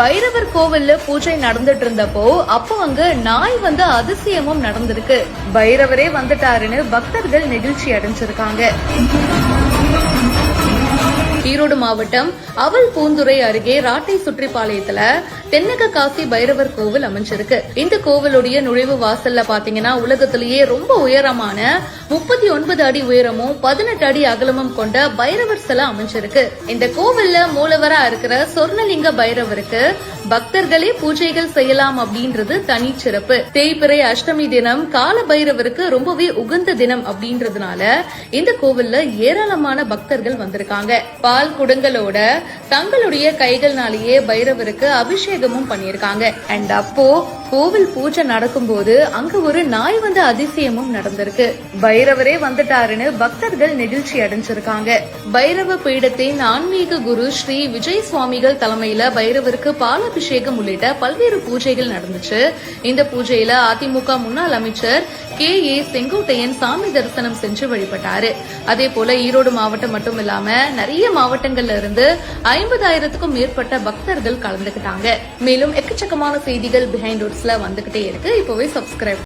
பைரவர் கோவில்ல பூஜை நடந்துட்டு இருந்தப்போ அப்போ அங்க நாய் வந்து அதிசயமும் நடந்திருக்கு. பைரவரே வந்துட்டாருன்னு பக்தர்கள் நெகிழ்ச்சி அடைஞ்சிருக்காங்க. ஈரோடு மாவட்டம் அவல் பூந்துறை அருகே ராட்டை சுற்றிப்பாளையத்துல தென்னக காசி பைரவர் கோவில் அமைஞ்சிருக்கு. இந்த கோவிலுடைய நுழைவு வாசல்ல பாத்தீங்கன்னா உலகத்திலேயே ரொம்ப உயரமான முப்பத்தி ஒன்பது அடி உயரமும் பதினெட்டு அடி அகலமும் கொண்ட பைரவர் சிலை அமைஞ்சிருக்கு. இந்த கோவில்ல மூலவரா இருக்கிற சொர்ணலிங்க பைரவருக்கு பக்தர்களே பூஜைகள் செய்யலாம் அப்படின்றது தனி சிறப்பு தேய்பிறை அஷ்டமி தினம் கால பைரவருக்கு ரொம்பவே உகந்த தினம் அப்படின்றதுனால இந்த கோவில்ல ஏராளமான பக்தர்கள் வந்திருக்காங்க. பால் குடங்களோட தங்களுடைய கைகள்னாலேயே பைரவருக்கு அபிஷேகமும் பண்ணியிருக்காங்க. அண்ட் அப்போ கோவில் பூஜை நடக்கும்போது அங்க ஒரு நாய் வந்து அதிசயமும் நடந்திருக்கு. பைரவரே வந்துட்டாருன்னு பக்தர்கள் நெகிழ்ச்சி அடைஞ்சிருக்காங்க. பைரவ பீடத்தின் ஆன்மீக குரு ஸ்ரீ விஜய் சுவாமிகள் தலைமையில பைரவருக்கு பால பாலாபிஷேகம் உள்ளிட்ட பல்வேறு பூஜைகள் நடந்துச்சு. இந்த பூஜையில அதிமுக முன்னாள் அமைச்சர் கே. ஏ. செங்கோட்டையன் சாமி தரிசனம் செஞ்சு வழிபட்டாரு. அதே போல ஈரோடு மாவட்டம் மட்டும் இல்லாம நிறைய மாவட்டங்கள்ல இருந்து ஐம்பதாயிரத்துக்கும் மேற்பட்ட பக்தர்கள் கலந்துக்கிட்டாங்க. மேலும் எக்கச்சக்கமான செய்திகள் பிஹைண்ட் ரூட்ஸ்ல வந்துகிட்டே இருக்கு. இப்போவே சப்ஸ்கிரைப்